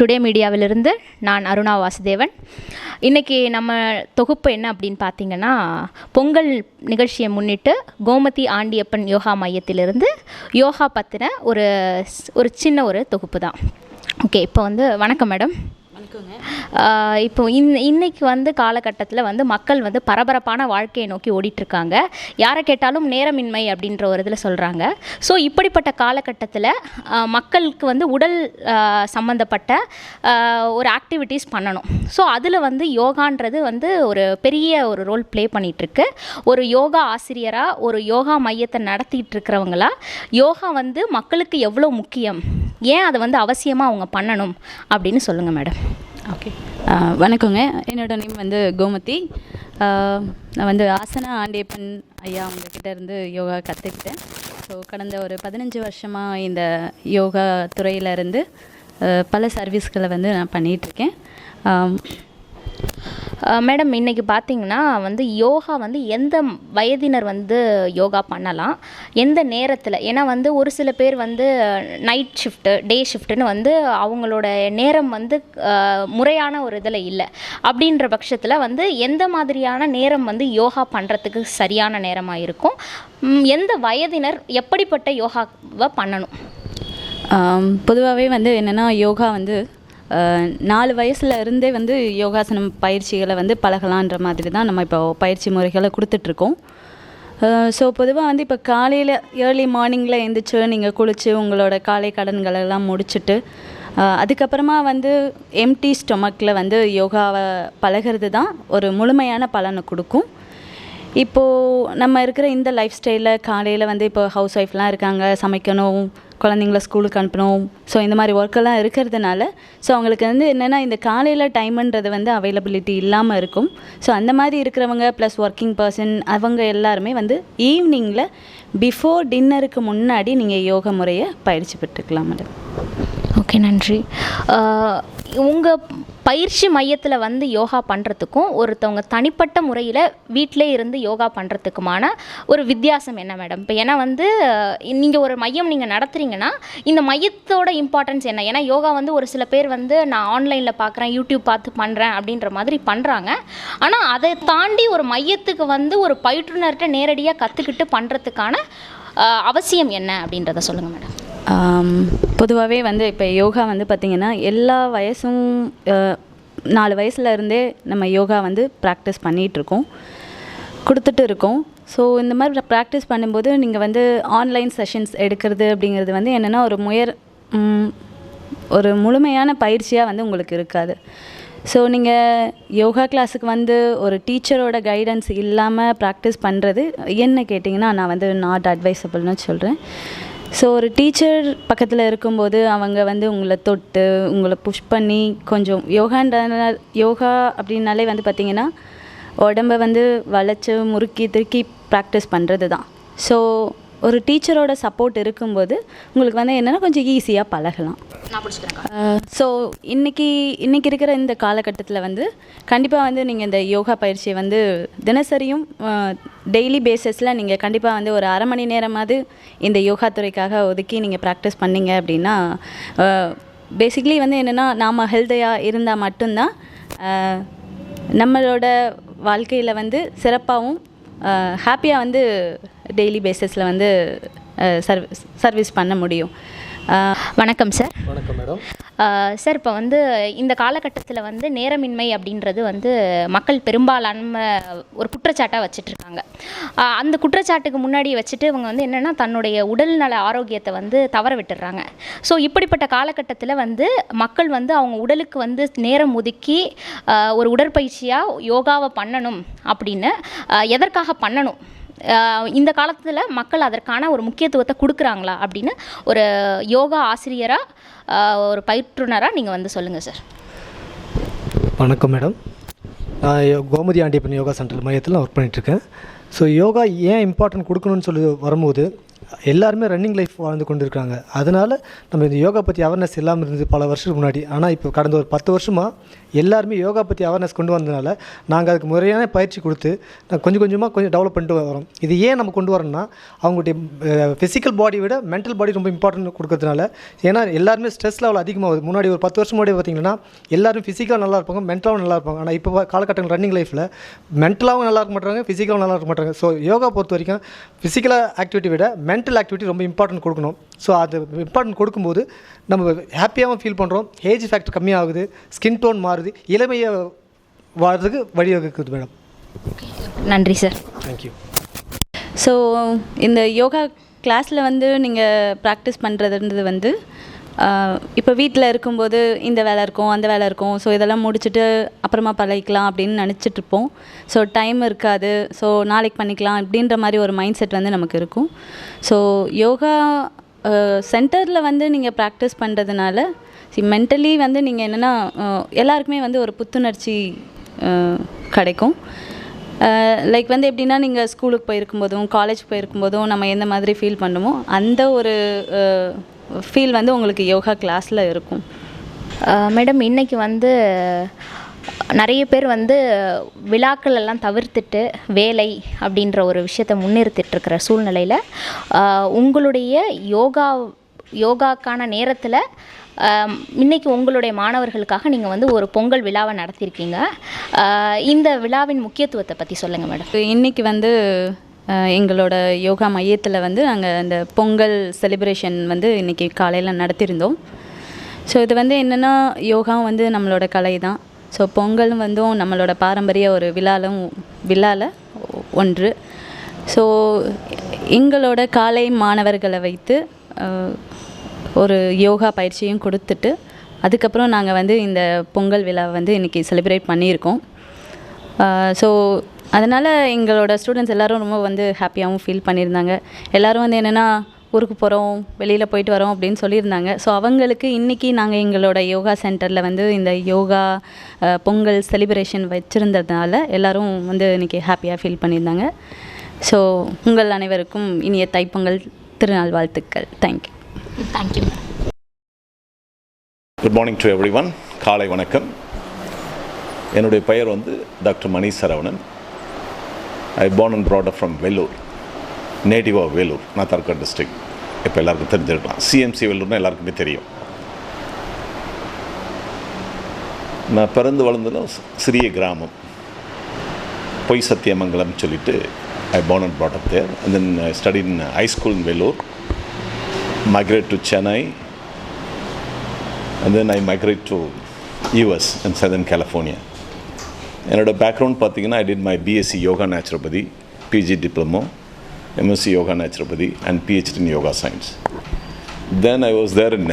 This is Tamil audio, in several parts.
டுடே மீடியாவிலிருந்து நான் அருணா வாசுதேவன். இன்றைக்கி நம்ம தொகுப்பு என்ன அப்படின்னு பார்த்தீங்கன்னா பொங்கல் நிகழ்ச்சியை முன்னிட்டு கோமதி ஆண்டியப்பன் யோகா மையத்திலிருந்து யோகா பற்றின ஒரு ஒரு சின்ன ஒரு தொகுப்பு தான். ஓகே இப்போ வந்து வணக்கம் மேடம். இப்போ இன் இன்னைக்கு வந்து காலகட்டத்தில் வந்து மக்கள் வந்து பரபரப்பான வாழ்க்கையை நோக்கி ஓடிட்டுருக்காங்க. யாரை கேட்டாலும் நேரமின்மை அப்படின்ற ஒரு இதில் சொல்கிறாங்க ஸோ இப்படிப்பட்ட காலகட்டத்தில் மக்களுக்கு வந்து உடல் சம்மந்தப்பட்ட ஒரு ஆக்டிவிட்டீஸ் பண்ணணும். ஸோ அதில் வந்து யோகான்றது வந்து ஒரு பெரிய ஒரு ரோல் ப்ளே பண்ணிகிட்ருக்கு ஒரு யோகா ஆசிரியராக ஒரு யோகா மையத்தை நடத்திட்டு இருக்கிறவங்களா யோகா வந்து மக்களுக்கு எவ்வளோ முக்கியம்? ஏன் அதை வந்து அவசியமாக அவங்க பண்ணணும்? அப்படின்னு சொல்லுங்கள் மேடம். ஓகே வணக்கங்க. என்னோட நேம் வந்து கோமதி. நான் வந்து ஆசனா ஆண்டியப்பன் ஐயா அவங்கக்கிட்ட இருந்து யோகா கற்றுக்கிட்டேன் ஸோ கடந்த ஒரு பதினஞ்சு வருஷமாக இந்த யோகா துறையிலேருந்து பல சர்வீஸ்களை வந்து நான் பண்ணிகிட்ருக்கேன் மேடம் இன்றைக்கி பார்த்தீங்கன்னா வந்து யோகா வந்து எந்த வயதினர் வந்து யோகா பண்ணலாம் எந்த நேரத்தில்? ஏன்னா வந்து ஒரு சில பேர் வந்து நைட் ஷிஃப்ட்டு டே ஷிஃப்ட்டுன்னு வந்து அவங்களோட நேரம் வந்து முறையான ஒரு இதில் இல்லை. அப்படின்ற பட்சத்தில் வந்து எந்த மாதிரியான நேரம் வந்து யோகா பண்ணுறதுக்கு சரியான நேரமாக இருக்கும்? எந்த வயதினர் எப்படிப்பட்ட யோகாவை பண்ணணும்? பொதுவாகவே வந்து என்னென்னா யோகா வந்து நாலு வயசுல இருந்தே வந்து யோகாசனம் பயிற்சிகளை வந்து பழகலான்ற மாதிரி தான் நம்ம இப்போ பயிற்சி முறைகளை கொடுத்துட்ருக்கோம். ஸோ பொதுவாக வந்து இப்போ காலையில் ஏர்லி மார்னிங்கில் எழுந்திரிச்சு நீங்கள் குளித்து உங்களோட காலை கடன்களெல்லாம் முடிச்சுட்டு அதுக்கப்புறமா வந்து எம்டி ஸ்டொமக்கில் வந்து யோகாவை பழகிறது தான் ஒரு முழுமையான பலனை கொடுக்கும். இப்போது நம்ம இருக்கிற இந்த லைஃப் ஸ்டைலில் காலையில் வந்து இப்போ ஹவுஸ் ஒய்ஃப்லாம் இருக்காங்க சமைக்கணும் குழந்தைங்கள ஸ்கூலுக்கு அனுப்பணும். ஸோ இந்த மாதிரி ஒர்க்கெல்லாம் இருக்கிறதுனால ஸோ அவங்களுக்கு வந்து என்னென்னா இந்த காலையில் டைமுன்றது வந்து அவைலபிலிட்டி இல்லாமல் இருக்கும். ஸோ அந்த மாதிரி இருக்கிறவங்க ப்ளஸ் ஒர்க்கிங் பர்சன் அவங்க எல்லாருமே வந்து ஈவினிங்கில் பிஃபோர் டின்னருக்கு முன்னாடி நீங்கள் யோகா முறையை பயிற்சி பெற்றுக்கலாம் மேடம் ஓகே நன்றி. உங்கள் பயிற்சி மையத்தில் வந்து யோகா பண்ணுறதுக்கும் ஒருத்தவங்க தனிப்பட்ட முறையில் வீட்டிலே இருந்து யோகா பண்ணுறதுக்குமான ஒரு வித்தியாசம் என்ன மேடம்? இப்போ ஏன்னா வந்து நீங்கள் ஒரு மையம் நீங்கள் நடத்துகிறீங்கன்னா இந்த மையத்தோட இம்பார்ட்டன்ஸ் என்ன? ஏன்னா யோகா வந்து ஒரு சில பேர் வந்து நான் ஆன்லைனில் பார்க்குறேன் யூடியூப் பார்த்து பண்ணுறேன் அப்படின்ற மாதிரி பண்ணுறாங்க ஆனால் அதை தாண்டி ஒரு மையத்துக்கு வந்து ஒரு பயிற்றுனர்கிட்ட நேரடியாக கற்றுக்கிட்டு பண்ணுறதுக்கான அவசியம் என்ன அப்படின்றத சொல்லுங்கள் மேடம். பொதுவாகவே வந்து இப்போ யோகா வந்து பார்த்திங்கன்னா எல்லா வயசும் நாலு வயசுல இருந்தே நம்ம யோகா வந்து ப்ராக்டிஸ் பண்ணிகிட்ருக்கோம் கொடுத்துட்டு இருக்கோம் ஸோ இந்த மாதிரி ப்ராக்டிஸ் பண்ணும்போது நீங்கள் வந்து ஆன்லைன் செஷன்ஸ் எடுக்கிறது அப்படிங்கிறது வந்து என்னென்னா ஒரு முயற் ஒரு முழுமையான பயிற்சியாக வந்து உங்களுக்கு இருக்காது. ஸோ நீங்கள் யோகா கிளாஸுக்கு வந்து ஒரு டீச்சரோட கைடன்ஸ் இல்லாமல் ப்ராக்டிஸ் பண்ணுறது என்ன கேட்டிங்கன்னா நான் வந்து நாட் அட்வைசபிள்னு சொல்கிறேன் ஸோ ஒரு டீச்சர் பக்கத்தில் இருக்கும்போது அவங்க வந்து உங்களை தொட்டு உங்களை புஷ் பண்ணி கொஞ்சம் யோகான்ற யோகா அப்படின்னாலே வந்து பார்த்திங்கன்னா உடம்ப வந்து வளைச்சு முறுக்கி திருக்கி ப்ராக்டிஸ் பண்ணுறது தான் ஸோ ஒரு டீச்சரோட சப்போர்ட் இருக்கும்போது உங்களுக்கு வந்து என்னென்னா கொஞ்சம் ஈஸியாக பழகலாம். ஸோ இன்னைக்கு இன்னைக்கு இருக்கிற இந்த காலகட்டத்தில் வந்து கண்டிப்பாக வந்து நீங்கள் இந்த யோகா பயிற்சியை வந்து தினசரியும் டெய்லி பேசிஸில் நீங்கள் கண்டிப்பாக வந்து ஒரு அரை மணி நேரமாவது இந்த யோகா துறைக்காக ஒதுக்கி நீங்கள் ப்ராக்டிஸ் பண்ணீங்க அப்படின்னா பேசிக்லி வந்து என்னென்னா நாம் ஹெல்த்தியாக இருந்தால் மட்டும்தான் நம்மளோட வாழ்க்கையில் வந்து சிறப்பாகவும் ஹாப்பியாக வந்து டெய்லி பேசிஸில் வந்து சர்வீஸ் சர்வீஸ் பண்ண முடியும். வணக்கம் சார். வணக்கம் மேடம். சார் இப்போ வந்து இந்த காலகட்டத்தில் வந்து நேரமின்மை அப்படின்றது வந்து மக்கள் பெரும்பாலான ஒரு குற்றச்சாட்டாக வச்சிட்ருக்காங்க. அந்த குற்றச்சாட்டுக்கு முன்னாடி வச்சுட்டு இவங்க வந்து என்னென்னா தன்னுடைய உடல்நல ஆரோக்கியத்தை வந்து தவற விட்டுடுறாங்க ஸோ இப்படிப்பட்ட காலகட்டத்தில் வந்து மக்கள் வந்து அவங்க உடலுக்கு வந்து நேரம் ஒதுக்கி ஒரு உடற்பயிற்சியாக யோகாவை பண்ணணும் அப்படின்னு எதற்காக பண்ணணும்? இந்த காலத்தில் மக்கள் அதற்கான ஒரு முக்கியத்துவத்தை கொடுக்குறாங்களா அப்படின்னு ஒரு யோகா ஆசிரியராக ஒரு பயிற்றுனராக நீங்கள் வந்து சொல்லுங்கள் சார். வணக்கம் மேடம். நான் யோ- கோமதி ஆண்டியப்பன் யோகா சென்டர் மையத்தில் நான் ஒர்க் பண்ணிகிட்ருக்கேன் ஸோ யோகா ஏன் இம்பார்ட்டன்ட் கொடுக்கணும்னு சொல்லி வரும்போது எல்லாருமே ரன்னிங் லைஃப் வாழ்ந்து கொண்டு இருக்காங்க அதனால் நம்ம இந்த யோகா பற்றி அவேர்னஸ் இல்லாமல் இருந்தது பல வருஷத்துக்கு முன்னாடி. ஆனால் இப்போ கடந்த ஒரு பத்து வருஷமாக எல்லாருமே யோகா பற்றி அவேர்னஸ் கொண்டு வந்ததுனால நாங்கள் அதுக்கு முறையான பயிற்சி கொடுத்து நான் கொஞ்சம் கொஞ்சமாக கொஞ்சம் டெவலப் பண்ணிட்டு வரோம். இது ஏன் நம்ம கொண்டு வரோம்னா அவங்களுடைய ஃபிசிக்கல் பாடி விட மென்டல் பாடி ரொம்ப இம்பார்ட்டன்ட் கொடுக்கறதுனால ஏன்னா எல்லாருமே ஸ்ட்ரெஸ் லெவல் அதிகமாகுது முன்னாடி ஒரு பத்து வருஷம் முன்னாடி பார்த்தீங்கன்னா எல்லாரும் ஃபிசிக்கலாக நல்லா இருப்பாங்க மென்டலாகவும் நல்லா இருப்பாங்க. ஆனால் இப்போ காலகட்டங்கள் ரன்னிங் லைஃப்பில் மென்டலாகவும் நல்லா இருக்க மாட்டாங்க ஃபிசிக்கலாகவும் நல்லா இருக்க மாட்டாங்க. ஸோ யோகா பொறுத்த வரைக்கும் ஃபிசிக்கலாக ஆக்டிவிட்டி விட மென்டல் ஆக்டிவிட்டி ரொம்ப இம்பார்ட்டன்ட் கொடுக்கணும். ஸோ அது இம்பார்ட்டன்ட் கொடுக்கும்போது நம்ம ஹாப்பியாகவும் ஃபீல் பண்ணுறோம் ஏஜ் ஃபேக்டர் கம்மியாகுது. ஸ்கின் டோன் மாறுது. இளமையை வாழ்றதுக்கு வழிவகுக்குது மேடம் நன்றி சார் தேங்க்யூ ஸோ இந்த யோகா கிளாஸில் வந்து நீங்கள் ப்ராக்டிஸ் பண்ணுறதுன்றது வந்து இப்போ வீட்டில் இருக்கும்போது இந்த வேலை இருக்கும் அந்த வேலை இருக்கும். ஸோ இதெல்லாம் முடிச்சுட்டு அப்புறமா பழகிக்கலாம் அப்படின்னு நினச்சிட்டு இருப்போம். ஸோ டைம் இருக்காது. ஸோ நாளைக்கு பண்ணிக்கலாம் இப்படின்ற மாதிரி ஒரு மைண்ட் செட் வந்து நமக்கு இருக்கும். ஸோ யோகா சென்டரில் வந்து நீங்கள் ப்ராக்டிஸ் பண்ணுறதுனால மென்டலி வந்து நீங்கள் என்னென்னா எல்லாருக்குமே வந்து ஒரு புத்துணர்ச்சி கிடைக்கும். லைக் வந்து எப்படின்னா நீங்கள் ஸ்கூலுக்கு போயிருக்கும்போதும் காலேஜ் போயிருக்கும்போதும் நம்ம எந்த மாதிரி ஃபீல் பண்ணுமோ அந்த ஒரு ஃபீல் வந்து உங்களுக்கு யோகா கிளாஸில் இருக்கும். மேடம் இன்றைக்கி வந்து நிறைய பேர் வந்து விழாக்கள் எல்லாம் தவிர்த்துட்டு வேலை அப்படின்ற ஒரு விஷயத்தை முன்னிறுத்திட்டுருக்கிற சூழ்நிலையில் உங்களுடைய யோகா யோகாக்கான நேரத்தில் இன்னைக்கு உங்களுடைய மாணவர்களுக்காக நீங்கள் வந்து ஒரு பொங்கல் விழாவை நடத்தியிருக்கீங்க இந்த விழாவின் முக்கியத்துவத்தை பற்றி சொல்லுங்கள் மேடம். இன்றைக்கி வந்து எங்களோட யோகா மையத்தில் வந்து நாங்கள் அந்த பொங்கல் செலிப்ரேஷன் வந்து இன்றைக்கி காலையில் நடத்தியிருந்தோம் ஸோ இது வந்து என்னென்னா யோகா வந்து நம்மளோட கலை தான் ஸோ பொங்கலும் வந்து நம்மளோட பாரம்பரிய ஒரு விழாலும் விழாவில் ஒன்று. ஸோ எங்களோட காலை மாணவர்களை வைத்து ஒரு யோகா பயிற்சியும் கொடுத்துட்டு அதுக்கப்புறம் நாங்கள் வந்து இந்த பொங்கல் விழாவை வந்து இன்றைக்கி செலிப்ரேட் பண்ணியிருக்கோம். ஸோ அதனால் எங்களோட ஸ்டூடெண்ட்ஸ் எல்லோரும் ரொம்ப வந்து ஹாப்பியாகவும் ஃபீல் பண்ணியிருந்தாங்க. எல்லோரும் வந்து என்னென்னா ஊருக்கு போகிறோம் வெளியில் போயிட்டு வரோம் அப்படின்னு சொல்லியிருந்தாங்க. ஸோ அவங்களுக்கு இன்றைக்கி நாங்கள் எங்களோட யோகா சென்டரில் வந்து இந்த யோகா பொங்கல் செலிப்ரேஷன் வச்சுருந்ததுனால எல்லாரும் வந்து இன்றைக்கி ஹாப்பியாக ஃபீல் பண்ணியிருந்தாங்க. ஸோ உங்கள் அனைவருக்கும் இனிய தைப்பொங்கல் திருநாள் வாழ்த்துக்கள். Thank you thank you good morning to everyone காலை வணக்கம். என்னுடைய பெயர் வந்து doctor Mani Saravanan. I born and brought up from Vellore native of Vellore Durga district இப்போ எல்லாருக்கும் தெரிஞ்சிருக்கலாம். சிஎம்சி வேலூர்னா எல்லாருக்குமே தெரியும். நான் பிறந்து வளர்ந்ததும் சிறிய கிராமம். பொய் சத்தியமங்கலம் சொல்லிட்டு I born and brought up there. And then I studied in high school in Vellore migrate to Chennai. And then I migrate to US in Southern California. Background பார்த்தீங்கன்னா I did my BSc yoga naturopathy PG diploma MSc yoga naturopathy and PhD in yoga science then I was there in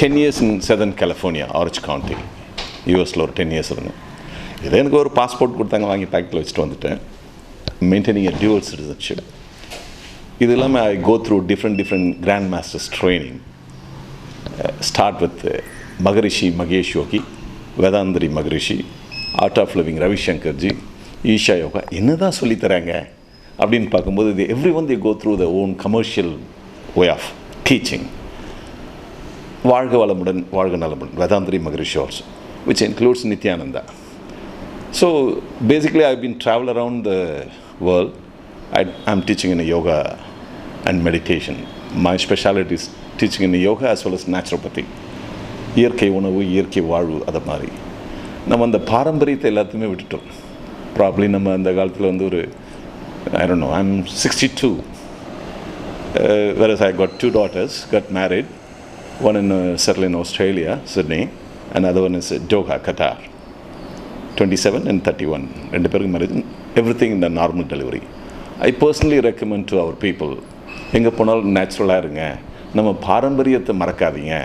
ten years in Southern California Orange County யூஎஸில் ஒரு டென் இயர்ஸ் இருந்தேன். இதே எனக்கு ஒரு பாஸ்போர்ட் கொடுத்தாங்க வாங்கி பேக்கில் வச்சுட்டு வந்துட்டேன். மெயின்டைனிங் எ டியூவல் சிட்டிசன்ஷிப் இது இல்லாமல் I go through different different grand masters training start with Maharishi Mahesh Yogi Vethathiri Maharishi art of living Ravishankarji Isha yoga என்ன தான் சொல்லித்தராங்க அப்படின்னு பார்க்கும்போது the everyone the go through the own commercial way of teaching வாழ்க வளமுடன் வாழ்க நலமுடன். Vethathiri Maharishi also which includes Nithyananda. So basically, I been travel around the world I, I'm teaching in yoga and meditation. My specialty is teaching in yoga as well as naturopathy. இயற்கை உணவு இயற்கை வாழ்வு அதை மாதிரி. நம்ம அந்த பாரம்பரியத்தை எல்லாத்தையுமே விட்டுட்டோம். ப்ராப்ளி நம்ம அந்த காலத்தில் வந்து ஒரு I don't know, I'm sixty two uh, whereas I got two daughters, got married, one in uh, settled in Australia, Sydney, another one is uh, Doha, Qatar. 27 and 31. ரெண்டு பேருக்கு மேரேஜ் எவ்ரிதிங் இந்த normal delivery I personally recommend to our people எங்கே போனாலும் நேச்சுரலாக இருங்க. நம்ம பாரம்பரியத்தை மறக்காதீங்க.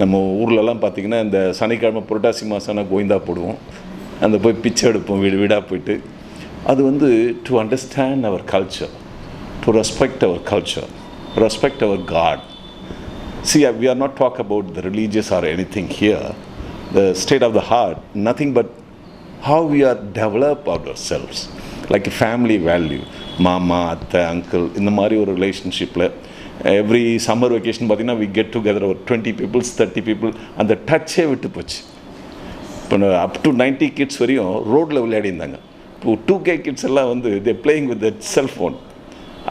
நம்ம ஊர்லலாம் பார்த்தீங்கன்னா இந்த சனிக்கிழமை புரட்டாசி மாதம்னா கோவிந்தா போடுவோம். அந்த போய் பிச்சை எடுப்போம் வீடு வீடாக போயிட்டு. அது வந்து to understand our culture to respect our culture respect our god see we are not talk about the religious or anything here the state of the heart nothing but how we are develop ourselves like family value மாமா அத்தை அங்கிள் இந்த மாதிரி ஒரு ரிலேஷன்ஷிப்பில் எவ்ரி சம்மர் வெக்கேஷன் பார்த்திங்கன்னா வி கெட் டுகெதர் ஒரு டுவெண்ட்டி பீப்புள்ஸ் தேர்ட்டி பீப்புள் அந்த டச்சே விட்டு போச்சு இப்போ அப் டு நைன்ட்டி கிட்ஸ் வரையும் ரோட்டில் விளையாடியிருந்தாங்க இப்போ டூ கே கிட்ஸ் எல்லாம் வந்து they playing with that cellphone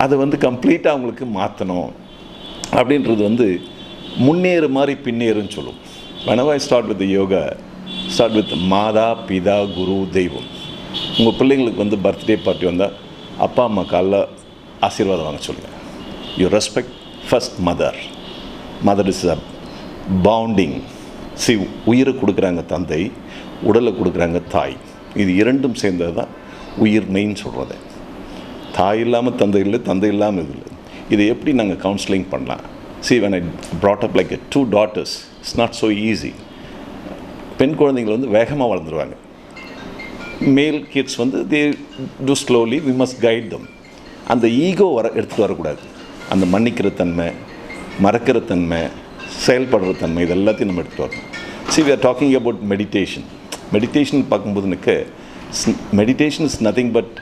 அதை வந்து கம்ப்ளீட்டாக அவங்களுக்கு மாற்றணும் அப்படின்றது வந்து முன்னேறு மாதிரி பின்னேறுன்னு சொல்லும். வெனவா start with yoga start with மாதா பிதா குரு தெய்வம். உங்கள் பிள்ளைங்களுக்கு வந்து பர்த்டே பார்ட்டி வந்தால் அப்பா அம்மா காலில் ஆசீர்வாதம் வாங்க சொல்லுங்கள் you respect first mother mother is a bonding see உயிரை கொடுக்குறாங்க தந்தை உடலை கொடுக்குறாங்க தாய். இது இரண்டும் சேர்ந்தது தான் உயிர் மெயின் சொல்கிறது தாய் இல்லாமல் தந்தை இல்லை தந்தை இல்லாமல் இது இல்லை. இதை எப்படி நாங்கள் கவுன்சிலிங் பண்ணலாம்? See when I brought up like two daughters it's not so easy பெண் குழந்தைங்கள் வந்து வேகமாக வளர்ந்துருவாங்க. மேல் கிட்ஸ் வந்து they do slowly we must guide them அந்த ஈகோ வர எடுத்துகிட்டு வரக்கூடாது. அந்த மன்னிக்கிற தன்மை மறக்கிற தன்மை செயல்படுற தன்மை இது எல்லாத்தையும் நம்ம எடுத்துகிட்டு வரணும். See we are talking about meditation meditation பார்க்கும்போது எனக்கு meditation is nothing but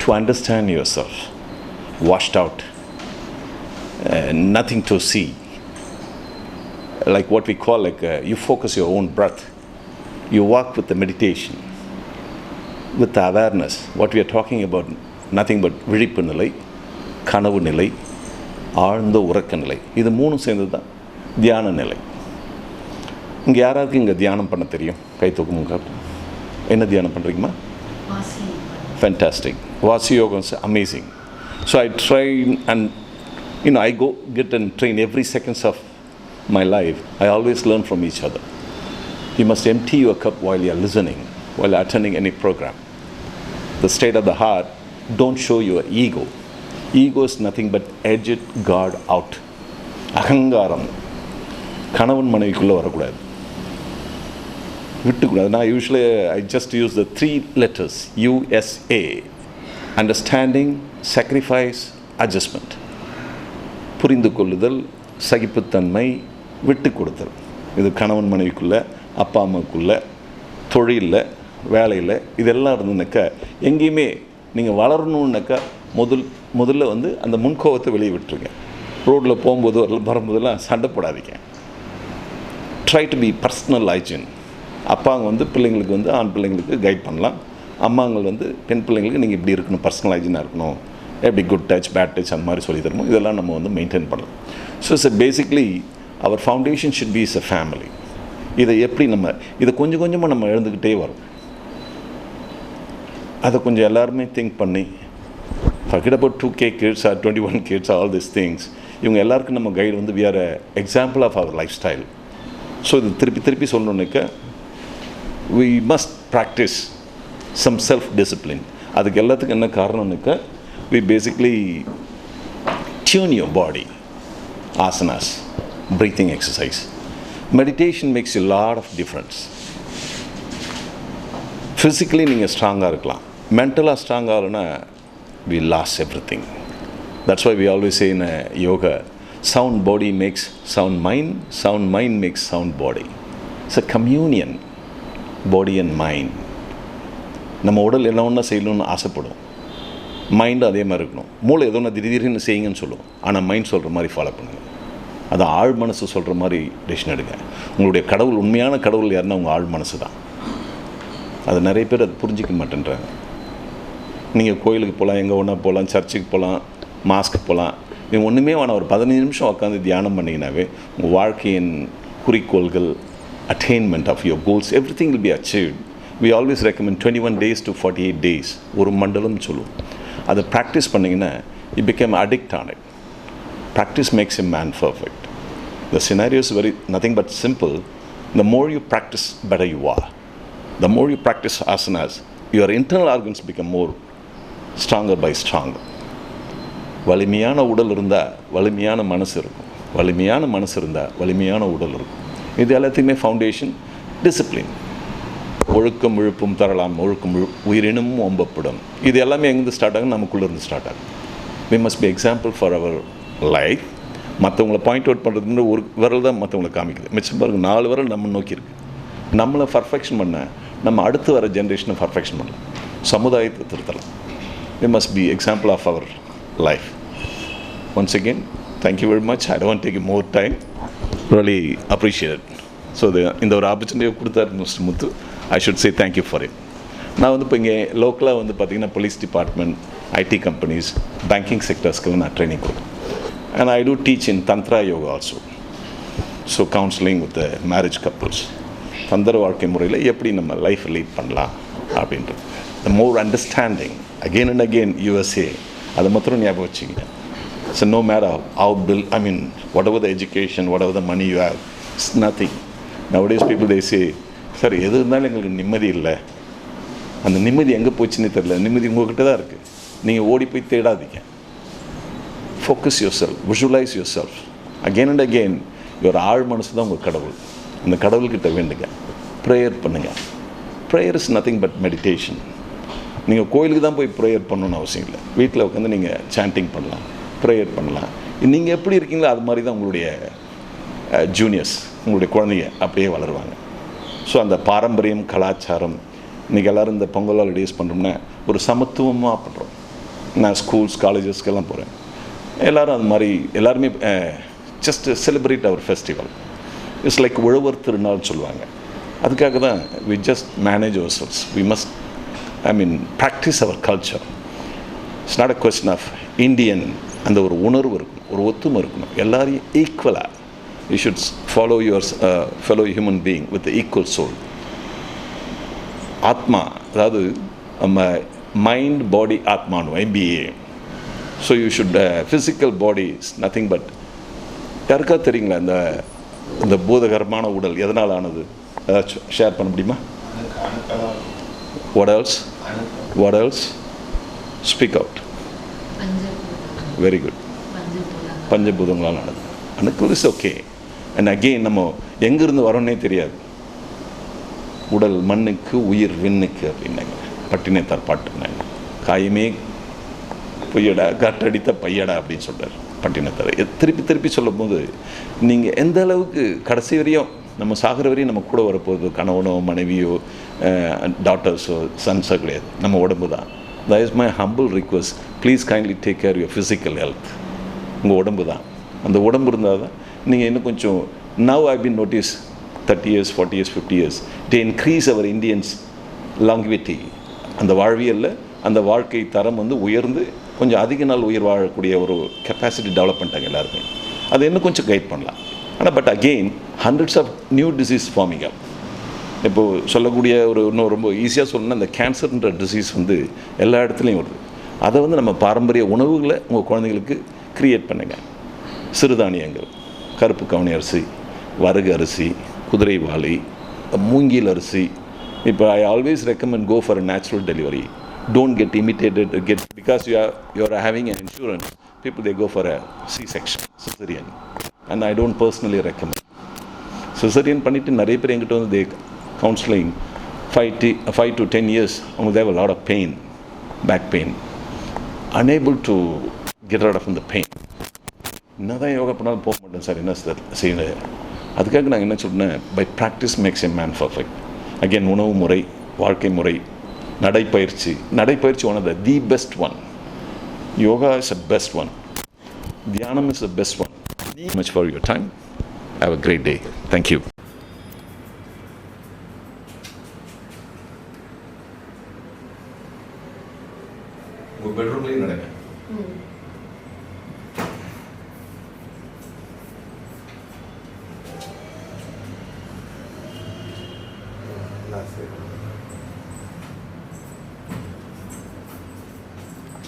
to understand yourself, washed out, uh, nothing to see. Like what we call like uh, you focus your own breath. You walk with the meditation, with the awareness. What we are talking about, nothing but விழிப்பு நிலை கனவு நிலை ஆழ்ந்த உறக்க நிலை இது மூணும் சேர்ந்தது தான் தியான நிலை இங்கே யாராருக்கு இங்கே தியானம் பண்ண தெரியும் கை தூக்குமுங்க என்ன தியானம் பண்ணுறீங்கம்மா fantastic. Vasi Yoga is amazing. So I train and you know I go get and train every seconds of my life. I always learn from each other. You must empty your cup while you are listening, while attending any program. The state of the heart, don't show your ego. Ego is nothing but edge it guard out. அகங்காரம் கணவன் மனைவிக்குள்ளே வரக்கூடாது விட்டுக்கூடாது. நான் usually I just use the three letters USA understanding sacrifice adjustment புரிந்து கொள்ளுதல் சகிப்புத்தன்மை விட்டு கொடுத்தல் இது கணவன் மனைவிக்குள்ளே அப்பா அம்மாவுக்குள்ளே தொழிலில் வேலையில் இதெல்லாம் இருந்ததுனாக்கா எங்கேயுமே நீங்கள் வளரணுன்னாக்கா முதல் முதல்ல வந்து அந்த முன்கோபத்தை வெளியே விட்டுருங்க. ரோட்டில் போகும்போது வரும்போதெல்லாம் சண்டை போடாதீங்க. Try to be personal hygiene அப்பாங்க வந்து பிள்ளைங்களுக்கு வந்து ஆண் பிள்ளைங்களுக்கு கைட் பண்ணலாம். அம்மாங்கள் வந்து பெண் பிள்ளைங்களுக்கு நீங்கள் இப்படி இருக்கணும் பர்சனலைஜினாக இருக்கணும். எப்படி குட் டச் பேட் டச் அந்த மாதிரி சொல்லி தரணும் இதெல்லாம் நம்ம வந்து மெயின்டைன் பண்ணலாம். So sir basically our foundation should be is a family இதை எப்படி நம்ம இதை கொஞ்சம் கொஞ்சமாக நம்ம எழுந்துக்கிட்டே வரோம். அதை கொஞ்சம் எல்லாருமே திங்க் பண்ணி forget about two K kids are twenty one kids all this things இவங்க எல்லாருக்கும் நம்ம கைடு வந்து we are example of our lifestyle so இது திருப்பி திருப்பி சொல்லணுன்னாக்க we must practise some self discipline அதுக்கு எல்லாத்துக்கும் என்ன காரணம்னாக்க we basically tune your body asanas breathing exercise meditation makes a lot of difference physically நீங்கள் ஸ்ட்ராங்காக இருக்கலாம். மென்டலாக ஸ்ட்ராங் ஆகலைன்னா we lose everything that's why we always in yoga sound body makes sound mind sound mind makes sound body it's a communion body and mind நம்ம உடல் என்ன ஒன்றா செய்யணும்னு ஆசைப்படும் மைண்டும் அதே மாதிரி இருக்கணும். மூளை எதோ ஒன்று திடீர்னு செய்யுங்கன்னு சொல்லும் ஆனால் மைண்ட் சொல்கிற மாதிரி ஃபாலோ பண்ணுங்கள் அது ஆழ் மனசு சொல்கிற மாதிரி டிசிஷன் எடுங்க. உங்களுடைய கடவுள் உண்மையான கடவுள் யாருன்னா உங்கள் ஆழ் மனசு தான் அது நிறைய பேர் அது புரிஞ்சிக்க மாட்டேன்றாங்க. நீங்கள் கோயிலுக்கு போகலாம் எங்கே ஒன்றா போகலாம் சர்ச்சுக்கு போகலாம் மாஸ்க்கு போகலாம் நீங்கள் ஒன்றுமே வேணாம். ஒரு பதினஞ்சு நிமிஷம் உட்காந்து தியானம் பண்ணிங்கனாவே உங்கள் வாழ்க்கையின் குறிக்கோள்கள் attainment of your goals everything will be achieved. We always recommend twenty one days to forty eight days ஒரு மண்டலம் சொல்லும் அதை ப்ராக்டிஸ் பண்ணிங்கன்னா you become addict on it practice makes a man perfect the scenario very nothing but simple the more you practise better you are the more you practise asanas your internal organs become more stronger by stronger வலிமையான உடல் இருந்தால் வலிமையான மனசு இருக்கும் வலிமையான மனசு இருந்தால் வலிமையான உடல் இருக்கும் இது எல்லாத்துக்குமே ஃபவுண்டேஷன் டிசிப்ளின் ஒழுக்கம் விழுப்பும் தரலாம். ஒழுக்கம் உயிரினும் ஒம்பப்படும் இது எல்லாமே எங்கேருந்து ஸ்டார்ட் ஆகும் நமக்குள்ளே இருந்து ஸ்டார்ட் ஆகும் we must be example for our life மற்றவங்கள பாயிண்ட் அவுட் பண்ணுறதுன்னு ஒரு விரல் தான் மற்றவங்களை காமிக்குது. மிச்சம் பாருங்க நாலு விரல் நம்ம நோக்கி நம்மளை பர்ஃபெக்ஷன் பண்ண நம்ம அடுத்து வர ஜென்ரேஷனை பர்ஃபெக்ஷன் பண்ணலாம். சமுதாயத்தை திருத்தலாம். We must be example of our life once again thank you very much I don't take more time really appreciate so இது இந்த ஒரு ஆப்பர்ச்சுனிட்டியை கொடுத்தாரு mister Muthu. I should say thank you for it நான் வந்து இப்போ இங்கே லோக்கலாக வந்து பார்த்தீங்கன்னா police department IT companies banking செக்டர்ஸ்க்கெல்லாம் நான் ட்ரைனிங் கொடுக்குறேன் and I do teach in tantra yoga also so counselling with marriage couples தந்திர வாழ்க்கை முறையில் எப்படி நம்ம லைஃப் லீட் பண்ணலாம் அப்படின்றது. The more understanding again and again USA அதை மாத்திரம் ஞாபகம் வச்சுக்கிட்டேன் So no matter how bill I mean whatever the education whatever the money you have it's nothing. Nowadays people they say sir எது இருந்தாலும் எங்களுக்கு நிம்மதி இல்லை. அந்த நிம்மதி எங்கே போச்சுன்னே தெரியல. நிம்மதி உங்ககிட்ட தான் இருக்குது நீங்கள் ஓடி போய் தேடாதீங்க. Focus yourself visualise yourself again and again your ஆழ் மனசு தான் உங்கள் கடவுள். அந்த கடவுள்கிட்ட வேண்டுங்க. ப்ரேயர் பண்ணுங்கள் prayer is nothing but meditation நீங்கள் கோயிலுக்கு தான் போய் ப்ரேயர் பண்ணணும்னு அவசியம் இல்லை. வீட்டில் உட்காந்து நீங்கள் சாண்டிங் பண்ணலாம். ப்ரேயர் பண்ணலாம். நீங்கள் எப்படி இருக்கீங்களோ அது மாதிரி தான் உங்களுடைய ஜூனியர்ஸ் உங்களுடைய குழந்தைங்க அப்படியே வளருவாங்க. ஸோ அந்த பாரம்பரியம் கலாச்சாரம் இன்றைக்கி எல்லோரும் இந்த பொங்கல் ஹாலிடேஸ் பண்ணுறோம்னா ஒரு சமத்துவமாக பண்ணுறோம் நான் ஸ்கூல்ஸ் காலேஜஸ்க்கெல்லாம் போகிறேன் எல்லோரும் அது மாதிரி எல்லாருமே just celebrate our festival it's like உழவர் திருநாள்னு சொல்லுவாங்க. அதுக்காக தான் we just manage ourselves we must I mean practise our culture it's not a question of Indian அந்த ஒரு உணர்வு இருக்கணும் ஒரு ஒத்துமை இருக்கணும். எல்லாரையும் ஈக்குவலாக you should follow your fellow human being with equal soul ஆத்மா அதாவது நம்ம mind body ஆத்மானுவோம் MBA so you should physical body is nothing but யாருக்கா தெரியுங்களா இந்த இந்த பூதகரமான உடல்? எதனால் ஆனது? ஏதாச்சும் ஷேர் பண்ண முடியுமா? What else what else speak out very good பஞ்சபூதங்களால் நடந்தது. எனக்கு இஸ் ஓகே அண்ட் அகெயின் நம்ம எங்கேருந்து வரோன்னே தெரியாது. உடல் மண்ணுக்கு உயிர் விண்ணுக்கு அப்படின்னாங்க. பட்டினத்தார் பாட்டுனாங்க. காயமே பொய்யடா காற்றடித்த பையடா அப்படின்னு சொல்கிறார் பட்டினத்தார். திருப்பி திருப்பி சொல்லும் போது நீங்கள் எந்த அளவுக்கு கடைசி வரையும் நம்ம சாகிற வரையும் நம்ம கூட வரப்போகுது கணவனோ மனைவியோ டாட்டர்ஸோ சன்ஸோ கிடையாது. நம்ம உடம்பு தான். That is my humble request please kindly take care your physical health உங்கள் உடம்பு தான். அந்த உடம்பு இருந்தால் தான் நீங்கள் இன்னும் கொஞ்சம் now I been notice thirty years forty years fifty years to increase our Indians longevity அந்த வாழ்வியலில் அந்த வாழ்க்கை தரம் வந்து உயர்ந்து கொஞ்சம் அதிக நாள் உயிர் வாழக்கூடிய ஒரு கெப்பாசிட்டி டெவலப் பண்ணிட்டாங்க எல்லாருமே. அதை இன்னும் கொஞ்சம் கைட் பண்ணலாம். ஆனால் but again hundreds of new disease forming up இப்போது சொல்லக்கூடிய ஒரு இன்னும் ரொம்ப ஈஸியாக சொல்லணும்னா அந்த கேன்சர்ன்ற டிசீஸ் வந்து எல்லா இடத்துலையும் வருது. அதை வந்து நம்ம பாரம்பரிய உணவுகளை உங்கள் குழந்தைங்களுக்கு க்ரியேட் பண்ணுங்கள் சிறுதானியங்கள் கருப்பு கவனி அரிசி வரகு அரிசி குதிரைவாளி மூங்கில் அரிசி. இப்போ I always recommend go for a natural delivery don't get imitated get because you are you are having an insurance people they go for a C section caesarean and I don't personally recommend caesarean பண்ணிவிட்டு நிறைய பேர் எங்கிட்ட வந்து they counselling five D five to ten years அவங்க they've lot of pain back pain unable to get out of the pain. என்ன தான் யோகா பண்ணாலும் போக மாட்டேன் சார் என்ன சார் செய்யணும் அதுக்காக நாங்கள் என்ன சொல்றேன் by practice makes a man perfect again உணவு முறை வாழ்க்கை முறை நடைப்பயிற்சி. நடைப்பயிற்சி one of the the best one yoga is a best one தியானம் is a best one much for your time have a great day thank you உங்கள் பெட்ரூம்லேயும் நடங்க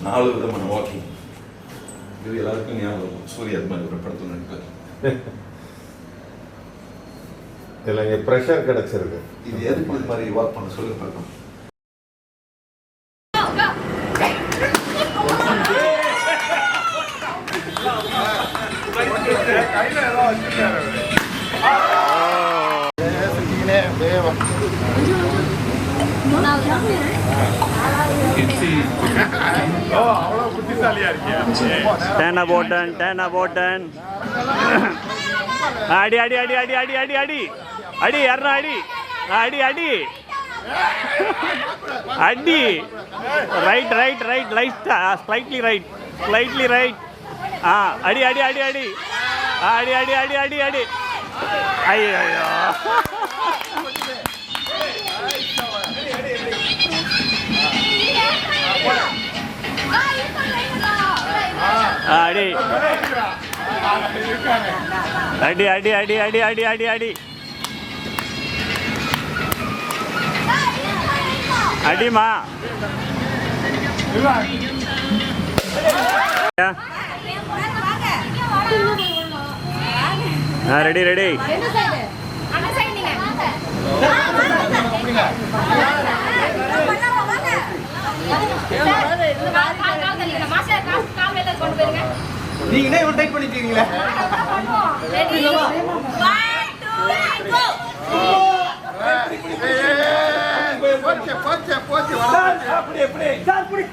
நாலு விதமான வாக்கிங் இது எல்லாருக்கும் ஞாபகம் சூரிய அது மாதிரி ஒரு படத்தில் நினைப்பார் இதில் பிரஷர் கிடச்சிருக்கு. இது எதுக்கு இது மாதிரி வாக் பண்ண? சொல்லி பார்க்கணும் டேன் அபோட்டன் டேன் அபோட்டன் அடி அடி அடி அடி அடி அடி அடி அடி யாருன்னா அடி அடி அடி அடி right right right light slightly right slightly right ஆ அடி அடி அடி அடி அடி அடி அடி அடி அடி ஐயோ அடி அடி அடி அடி அடி அடி அடி அடி அடிமா ரெடி ரெடி நீங்க என்ன டைப் பண்ணிட்டீங்களா? போச்சு போச்சு எப்படி